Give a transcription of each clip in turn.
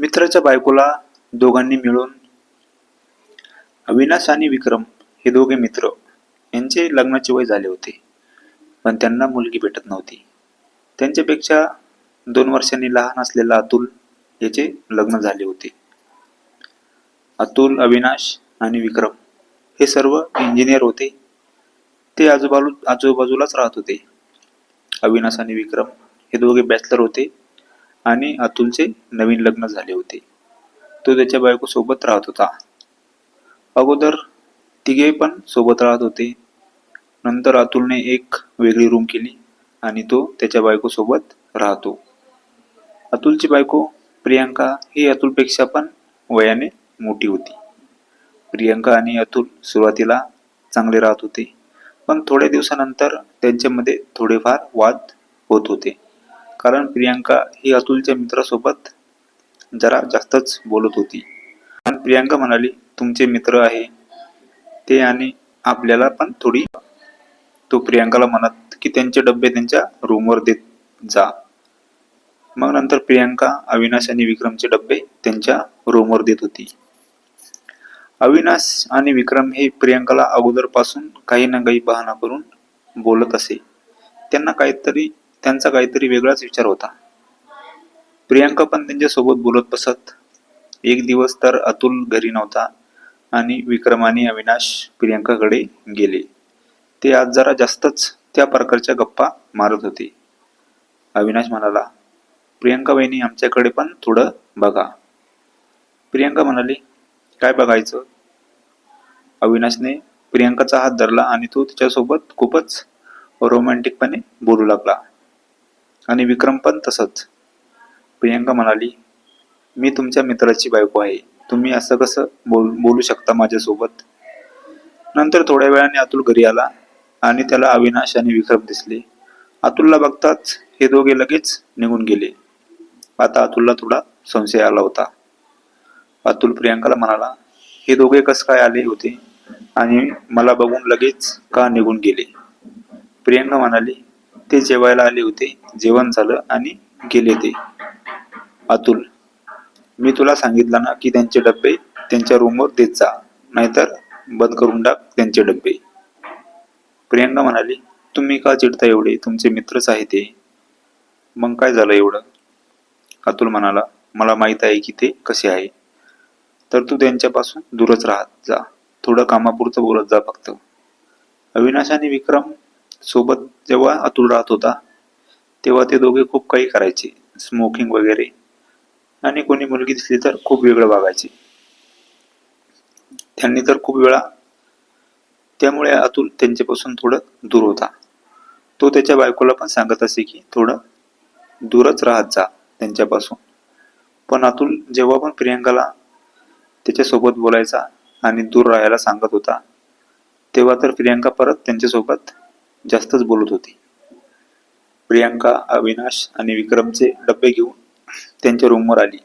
मित्राच्या बायकोला दोघांनी मिळून अविनाश आणि विक्रम हे दोघे मित्र यांचे लग्नाचे वय झाले होते. पण त्यांना मुलगी भेटत नव्हती. त्यांच्यापेक्षा दोन वर्षांनी लहान असलेला अतुल याचे लग्न झाले होते. अतुल अविनाश आणि विक्रम हे सर्व इंजिनियर होते. ते आजूबाजू आजूबाजूलाच राहत होते. अविनाश आणि विक्रम हे दोघे बॅचलर होते. आणि अतुलचे नवीन लग्न झाले होते. तो त्याच्या बायकोसोबत राहत होता. अगोदर तिघे पण सोबत राहत होते. नंतर अतुलने एक वेगळी रूम केली आणि तो त्याच्या बायकोसोबत राहतो. अतुलची बायको प्रियांका ही अतुलपेक्षा पण वयाने मोठी होती. प्रियांका आणि अतुल सुरुवातीला चांगले राहत होते. पण थोड्या दिवसानंतर त्यांच्यामध्ये थोडेफार वाद होत होते. कारण प्रियांका ही अतुलच्या मित्रासोबत जरा जास्तच बोलत होती. आणि प्रियांका म्हणाली तुमचे मित्र आहे. ते आणि आपल्याला पण थोडी तो प्रियांकाला म्हणत की त्यांचे डब्बे त्यांच्या रूमवर देत जा. मग नंतर प्रियांका अविनाश आणि विक्रमचे डब्बे त्यांच्या रूमवर देत होती. अविनाश आणि विक्रम हे प्रियांकाला अगोदरपासून काही ना काही बहाणा करून बोलत असे. त्यांना काहीतरी त्यांचा काहीतरी वेगळाच विचार होता. प्रियांका पण त्यांच्यासोबत बोलत बसत. एक दिवस तर अतुल घरी नव्हता आणि विक्रम आणि अविनाश प्रियांकाकडे गेले. ते आज जरा जास्तच त्या प्रकारच्या गप्पा मारत होते. अविनाश म्हणाला प्रियांका बहिणी आमच्याकडे पण थोडं बघा. प्रियांका म्हणाली काय बघायचं? अविनाशने प्रियांकाचा हात धरला आणि तो तिच्यासोबत खूपच रोमॅन्टिकपणे बोलू लागला. आणि विक्रम पण तसंच. प्रियांका म्हणाली मी तुमच्या मित्राची बायको आहे. तुम्ही असं कसं बोल बोलू शकता माझ्यासोबत? नंतर थोड्या वेळाने अतुल घरी आला आणि त्याला अविनाश आणि विक्रम दिसले. अतुलला बघताच हे दोघे लगेच निघून गेले. आता अतुलला थोडा संशय आला होता. अतुल प्रियांकाला म्हणाला हे दोघे कस काय आले होते आणि मला बघून लगेच का निघून गेले? प्रियांका म्हणाली ते जेवायला आले होते. जेवण झालं आणि गेले ते. अतुल मी तुला सांगितलं ना की त्यांचे डब्बे त्यांच्या रूमवर देत जा नाहीतर बंद करून टाक त्यांचे डब्बे. प्रियांका म्हणाली तुम्ही का चिडता एवढे? तुमचे मित्रच आहे ते. मग काय झालं एवढं? अतुल म्हणाला मला माहीत आहे की ते कसे आहे. तर तू त्यांच्यापासून दूरच राहत जा. थोडं कामापुरतं बोलत जा फक्त. अविनाश आणि विक्रम सोबत जेव्हा अतुल राहत होता तेव्हा ते दोघे खूप काही करायचे स्मोकिंग वगैरे. आणि कोणी मुलगी दिसली तर खूप वेगळं वागायचे. त्यांनी तर खूप वेळा त्यामुळे अतुल त्यांच्यापासून थोडं दूर होता. तो त्याच्या बायकोला पण सांगत असे की थोडं दूरच राहत जा त्यांच्यापासून. पण अतुल जेव्हा पण प्रियांकाला त्याच्यासोबत बोलायचा आणि दूर राहायला सांगत होता तेव्हा तर प्रियांका परत त्यांच्यासोबत जास्तच बोलत होती. प्रियांका अविनाश आणि विक्रमचे डब्बे घेऊन त्यांच्या रूमवर आली.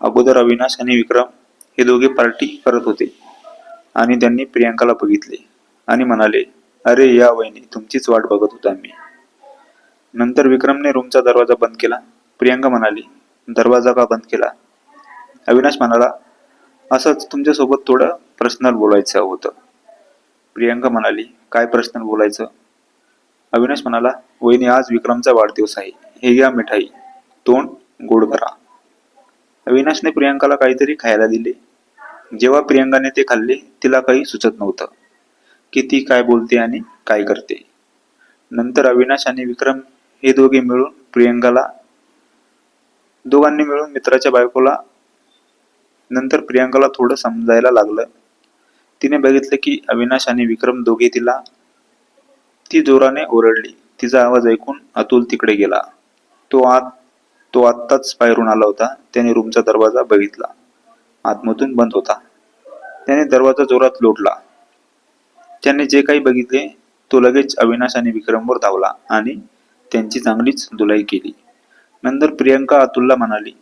अगोदर अविनाश आणि विक्रम हे दोघे पार्टी करत होते आणि त्यांनी प्रियांकाला बघितले आणि म्हणाले अरे या वहिनी तुमचीच वाट बघत होतो आम्ही. नंतर विक्रमने रूमचा दरवाजा बंद केला. प्रियांका म्हणाली दरवाजा का बंद केला? अविनाश म्हणाला असंच तुमच्यासोबत थोडं पर्सनल बोलायचं होतं. प्रियांका म्हणाली काय प्रश्न बोलायचं? अविनाश म्हणाला वहिनी आज विक्रमचा वाढदिवस आहे. हे घ्या मिठाई. तोंड गोड भरा अविनाशने प्रियांकाला काहीतरी खायला दिले. जेव्हा प्रियांकाने ते खाल्ले तिला काही सुचत नव्हतं. की ती काय बोलते आणि काय करते. नंतर अविनाश आणि विक्रम हे दोघे मिळून प्रियांकाला दोघांनी मिळून मित्राच्या बायकोला नंतर प्रियांकाला थोडं समजायला लागलं. तिने बघितलं की अविनाश आणि विक्रम दोघे तिला ती जोराने ओरडली. तिचा आवाज ऐकून अतुल तिकडे गेला. तो आत तो आत्ताच बाहेरून आला होता. त्याने रूमचा दरवाजा बघितला. आतमधून बंद होता. त्याने दरवाजा जोरात लोटला. त्याने जे काही बघितले तो लगेच अविनाश आणि विक्रमवर धावला आणि त्यांची चांगलीच धुलाई केली. नंतर प्रियंका अतुलला म्हणाली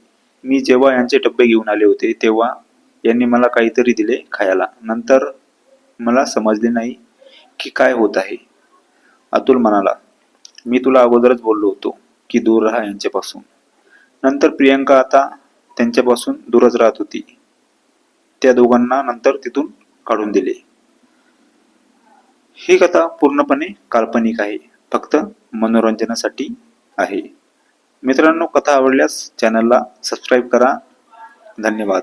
मी जेव्हा यांचे डब्बे घेऊन आले होते तेव्हा यांनी मला काहीतरी दिले खायला. नंतर मला समजले नाही की काय होत आहे. अतुल म्हणाला मी तुला अगोदरच बोललो होतो की दूर राहा यांच्यापासून. नंतर प्रियंका आता त्यांच्यापासून दूरच राहत होती. त्या दोघांना नंतर तिथून काढून दिले. ही कथा पूर्णपणे काल्पनिक आहे फक्त मनोरंजनासाठी आहे. मित्रांनो कथा आवडल्यास चॅनलला सबस्क्राईब करा. धन्यवाद.